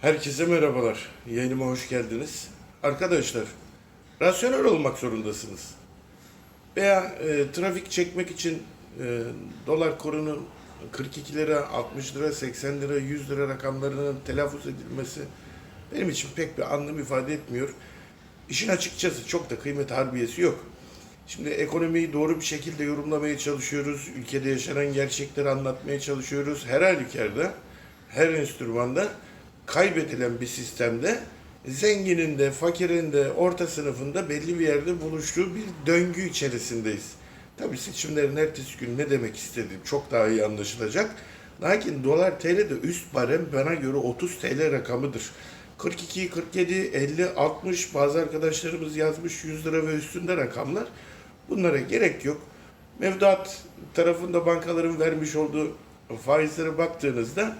Herkese merhabalar. Yayınıma hoş geldiniz. Arkadaşlar, rasyonel olmak zorundasınız. Veya e, trafik çekmek için e, dolar kurunun 42 lira, 60 lira, 80 lira, 100 lira rakamlarının telaffuz edilmesi benim için pek bir anlam ifade etmiyor. İşin açıkçası çok da kıymet harbiyesi yok. Şimdi ekonomiyi doğru bir şekilde yorumlamaya çalışıyoruz. Ülkede yaşanan gerçekleri anlatmaya çalışıyoruz. Her halükarda, her enstrümanda kaybedilen bir sistemde zenginin de, fakirin de, orta sınıfında belli bir yerde buluştuğu bir döngü içerisindeyiz. Tabii seçimlerin ertesi gün ne demek istediğim çok daha iyi anlaşılacak. Lakin dolar TL de üst barem bana göre 30 TL rakamıdır. 42, 47, 50, 60 bazı arkadaşlarımız yazmış 100 lira ve üstünde rakamlar. Bunlara gerek yok. Mevduat tarafında bankaların vermiş olduğu faizlere baktığınızda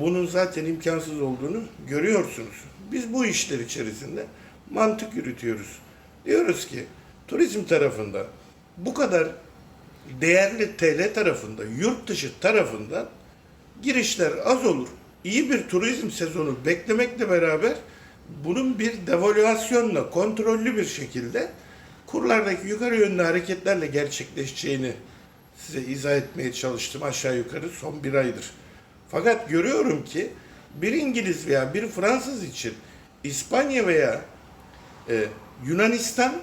bunun zaten imkansız olduğunu görüyorsunuz. Biz bu işler içerisinde mantık yürütüyoruz. Diyoruz ki turizm tarafında bu kadar değerli TL tarafında, yurt dışı tarafından girişler az olur. İyi bir turizm sezonu beklemekle beraber bunun bir devalüasyonla kontrollü bir şekilde kurlardaki yukarı yönlü hareketlerle gerçekleşeceğini size izah etmeye çalıştım aşağı yukarı son bir aydır. Fakat görüyorum ki bir İngiliz veya bir Fransız için İspanya veya e, Yunanistan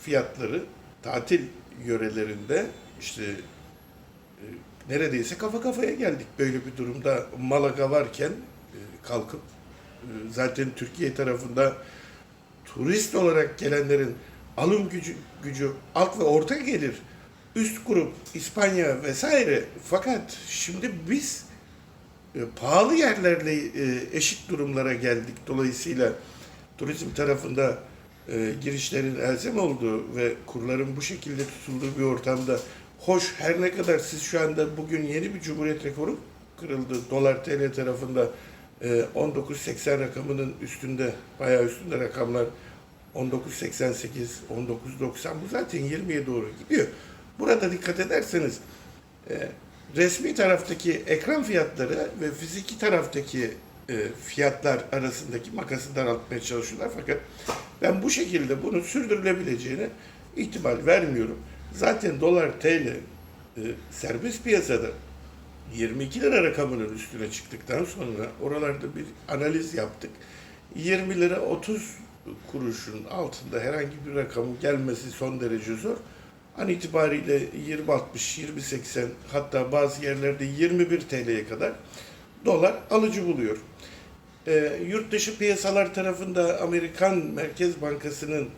fiyatları tatil yörelerinde işte e, neredeyse kafa kafaya geldik. Böyle bir durumda Malaga varken e, kalkıp e, zaten Türkiye tarafında turist olarak gelenlerin alım gücü, gücü alt ve orta gelir üst grup İspanya vesaire. Fakat şimdi biz e, pahalı yerlerle e, eşit durumlara geldik. Dolayısıyla turizm tarafında e, girişlerin elzem olduğu ve kurların bu şekilde tutulduğu bir ortamda hoş her ne kadar siz şu anda bugün yeni bir cumhuriyet rekoru kırıldı. Dolar TL tarafında e, 19.80 rakamının üstünde bayağı üstünde rakamlar 19.88, 19.90 bu zaten 20'ye doğru gidiyor. Burada dikkat ederseniz e, resmi taraftaki ekran fiyatları ve fiziki taraftaki e, fiyatlar arasındaki makası daraltmaya çalışıyorlar. Fakat ben bu şekilde bunu sürdürülebileceğine ihtimal vermiyorum. Zaten dolar TL e, serbest piyasada 22 lira rakamının üstüne çıktıktan sonra oralarda bir analiz yaptık. 20 lira 30 kuruşun altında herhangi bir rakamın gelmesi son derece zor. An itibariyle 20.60, 20.80 hatta bazı yerlerde 21 TL'ye kadar dolar alıcı buluyor. E, yurt dışı piyasalar tarafında Amerikan Merkez Bankası'nın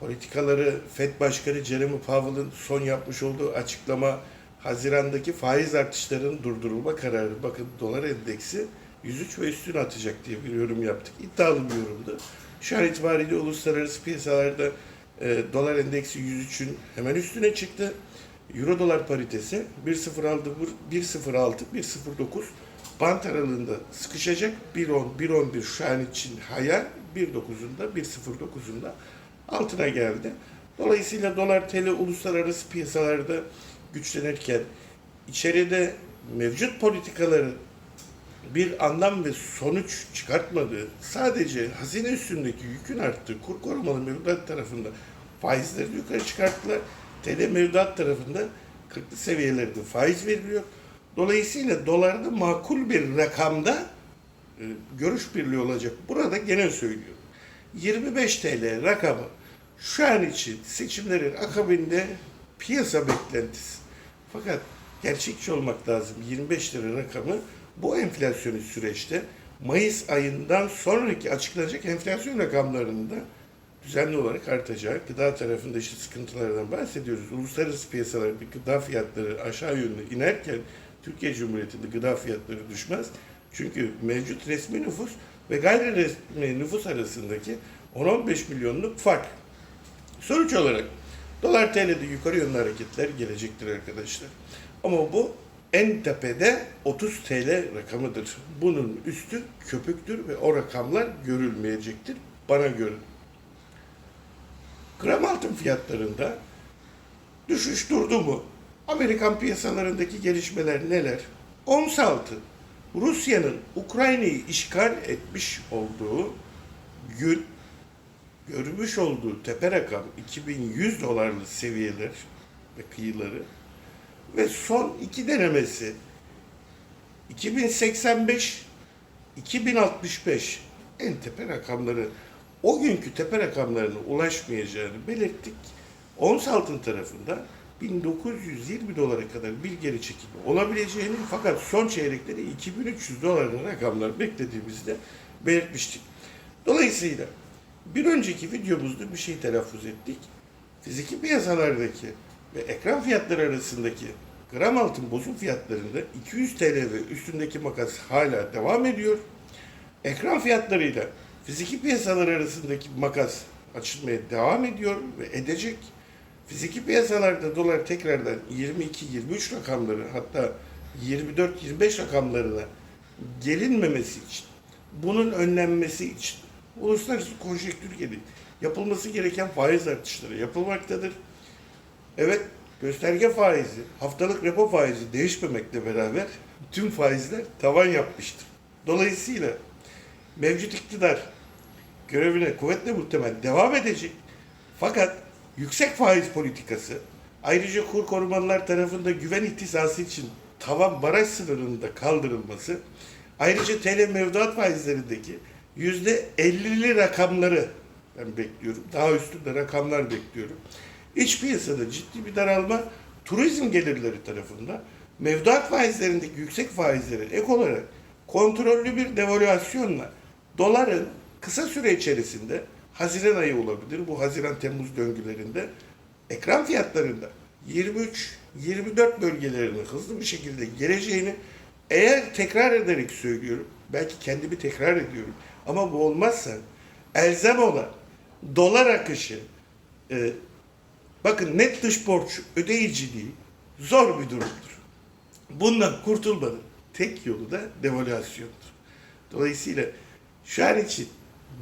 politikaları FED Başkanı Jeremy Powell'ın son yapmış olduğu açıklama Haziran'daki faiz artışlarının durdurulma kararı. Bakın dolar endeksi 103 ve üstüne atacak diye bir yorum yaptık. İddialı bir yorumdu. Şu an itibariyle uluslararası piyasalarda e, dolar endeksi 103'ün hemen üstüne çıktı. Euro dolar paritesi 1.06 1.06 1.09 bant aralığında sıkışacak. 1.10 1.11 şu an için hayal 1.9'unda 1.09'unda altına geldi. Dolayısıyla dolar TL uluslararası piyasalarda güçlenirken içeride mevcut politikaların bir anlam ve sonuç çıkartmadığı, sadece hazine üstündeki yükün arttığı kur korumalı mevduat tarafında faizleri yukarı çıkarttılar. TL mevduat tarafında 40'lı seviyelerde faiz veriliyor. Dolayısıyla dolarda makul bir rakamda e, görüş birliği olacak. Burada gene söylüyorum. 25 TL rakamı şu an için seçimlerin akabinde piyasa beklentisi. Fakat gerçekçi olmak lazım. 25 lira rakamı bu enflasyonist süreçte Mayıs ayından sonraki açıklanacak enflasyon rakamlarında düzenli olarak artacak. Gıda tarafında işte sıkıntılardan bahsediyoruz. Uluslararası piyasalarda gıda fiyatları aşağı yönlü inerken Türkiye Cumhuriyeti'nde gıda fiyatları düşmez. Çünkü mevcut resmi nüfus ve gayri resmi nüfus arasındaki 10-15 milyonluk fark. Sonuç olarak dolar TL'de yukarı yönlü hareketler gelecektir arkadaşlar. Ama bu en tepede 30 TL rakamıdır. Bunun üstü köpüktür ve o rakamlar görülmeyecektir bana göre. Gram altın fiyatlarında düşüş durdu mu? Amerikan piyasalarındaki gelişmeler neler? Ons altın Rusya'nın Ukrayna'yı işgal etmiş olduğu gün görmüş olduğu tepe rakam 2100 dolarlı seviyeler ve kıyıları ve son iki denemesi 2085 2065 en tepe rakamları o günkü tepe rakamlarına ulaşmayacağını belirttik. Ons altın tarafında 1920 dolara kadar bir geri çekilme olabileceğini fakat son çeyrekleri 2300 dolarlı rakamlar beklediğimizde belirtmiştik. Dolayısıyla bir önceki videomuzda bir şey telaffuz ettik. Fiziki piyasalardaki ve ekran fiyatları arasındaki gram altın bozum fiyatlarında 200 TL ve üstündeki makas hala devam ediyor. Ekran fiyatlarıyla fiziki piyasalar arasındaki makas açılmaya devam ediyor ve edecek. Fiziki piyasalarda dolar tekrardan 22-23 rakamları hatta 24-25 rakamlarına gelinmemesi için, bunun önlenmesi için uluslararası konjektür gereği yapılması gereken faiz artışları yapılmaktadır. Evet, gösterge faizi, haftalık repo faizi değişmemekle beraber tüm faizler tavan yapmıştır. Dolayısıyla mevcut iktidar görevine kuvvetle muhtemel devam edecek. Fakat yüksek faiz politikası ayrıca kur korumalılar tarafında güven ihtisası için tavan baraj sınırında kaldırılması ayrıca TL mevduat faizlerindeki yüzde 50'li rakamları ben bekliyorum. Daha üstünde rakamlar bekliyorum. İç piyasada ciddi bir daralma turizm gelirleri tarafında mevduat faizlerindeki yüksek faizleri ek olarak kontrollü bir devalüasyonla doların kısa süre içerisinde Haziran ayı olabilir. Bu Haziran-Temmuz döngülerinde ekran fiyatlarında 23-24 bölgelerine hızlı bir şekilde geleceğini eğer tekrar ederek söylüyorum, belki kendimi tekrar ediyorum ama bu olmazsa elzem olan dolar akışı, e, bakın net dış borç ödeyiciliği zor bir durumdur. Bundan kurtulmanın tek yolu da devalüasyondur. Dolayısıyla şu an için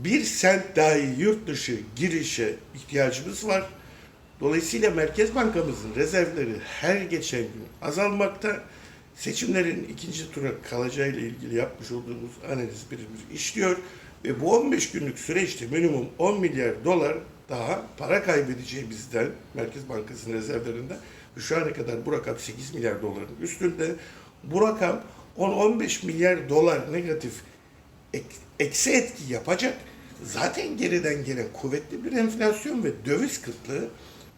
bir sent dahi yurt dışı girişe ihtiyacımız var. Dolayısıyla Merkez Bankamızın rezervleri her geçen gün azalmakta. Seçimlerin ikinci tura kalacağıyla ilgili yapmış olduğumuz analiz birimiz işliyor. Ve bu 15 günlük süreçte minimum 10 milyar dolar daha para kaybedeceğimizden Merkez Bankası'nın rezervlerinden şu ana kadar bu rakam 8 milyar doların üstünde. Bu rakam 10-15 milyar dolar negatif ek- eksi etki yapacak. Zaten geriden gelen kuvvetli bir enflasyon ve döviz kıtlığı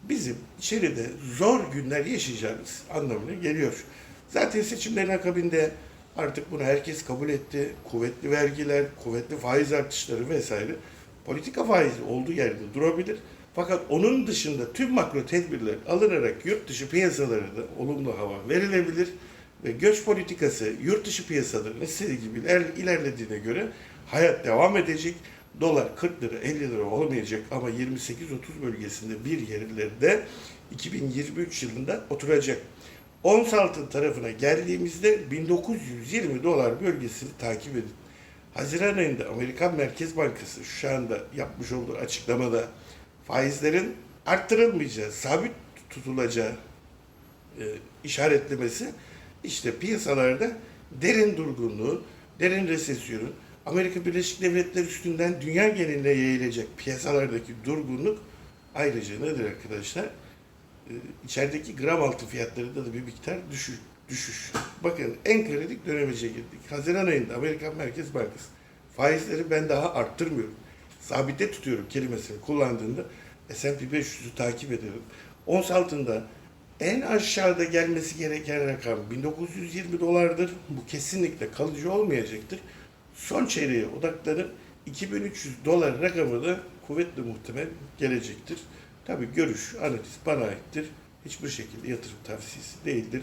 bizim içeride zor günler yaşayacağımız anlamına geliyor. Zaten seçimlerin akabinde artık bunu herkes kabul etti. Kuvvetli vergiler, kuvvetli faiz artışları vesaire politika faizi olduğu yerde durabilir. Fakat onun dışında tüm makro tedbirler alınarak yurt dışı piyasalarında olumlu hava verilebilir ve göç politikası yurt dışı piyasaların istediği gibi iler- ilerlediğine göre hayat devam edecek. Dolar 40 lira 50 lira olmayacak ama 28-30 bölgesinde bir yerlerde 2023 yılında oturacak. Ons altın tarafına geldiğimizde 1920 dolar bölgesini takip edin. Haziran ayında Amerikan Merkez Bankası şu anda yapmış olduğu açıklamada faizlerin arttırılmayacağı, sabit tutulacağı e, işaretlemesi işte piyasalarda derin durgunluğun, derin resesyonun, Amerika Birleşik Devletleri üstünden dünya geneline yayılacak piyasalardaki durgunluk ayrıca nedir arkadaşlar? E, içerideki gram altın fiyatlarında da bir miktar düşüş. Düşüş. Bakın en kritik dönemece girdik. Haziran ayında Amerikan Merkez Bankası faizleri ben daha arttırmıyorum. Sabite tutuyorum kelimesini kullandığında S&P 500'ü takip ederim. Ons altında en aşağıda gelmesi gereken rakam 1920 dolardır. Bu kesinlikle kalıcı olmayacaktır. Son çeyreğe odaklanıp 2300 dolar rakamı da kuvvetli muhtemel gelecektir. Tabi görüş, analiz bana aittir. Hiçbir şekilde yatırım tavsiyesi değildir.